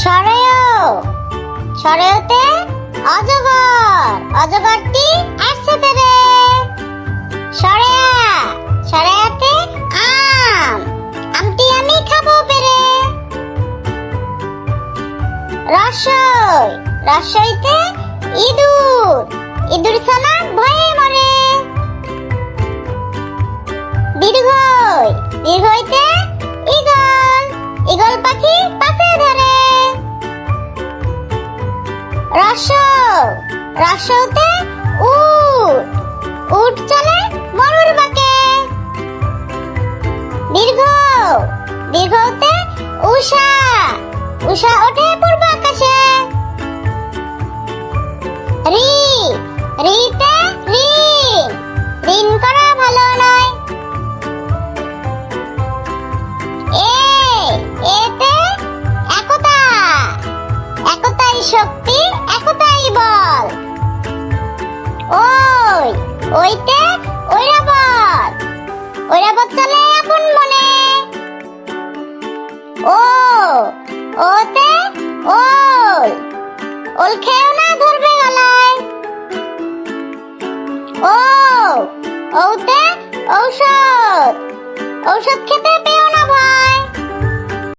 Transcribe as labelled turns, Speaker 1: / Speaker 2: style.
Speaker 1: সরেও সরেওতে অজগর। অজগরটি আসছে তেরে সরেয়া ইঁদুর। ইঁদুর ছানা ভয়ে মরে। দীর্ঘই দীর্ঘইতে রস, রসতে উট উট চলে মরুর বাকে। দীর্ঘ, দীর্ঘতে উষা উষা ওঠে পূর্ব আকাশে। রি, রিতে ঋণ ঋণ করা ভালো নয়। এ, এতে একতা, একতাই শক্তি। ওই ঐরাবত চলে আপন মনে। ও, ওতে ওল। ওল খেয়েও না ধরবে গলায়। ও, ওতে ঔষধ। ঔষধ খেতে পেও না ভয়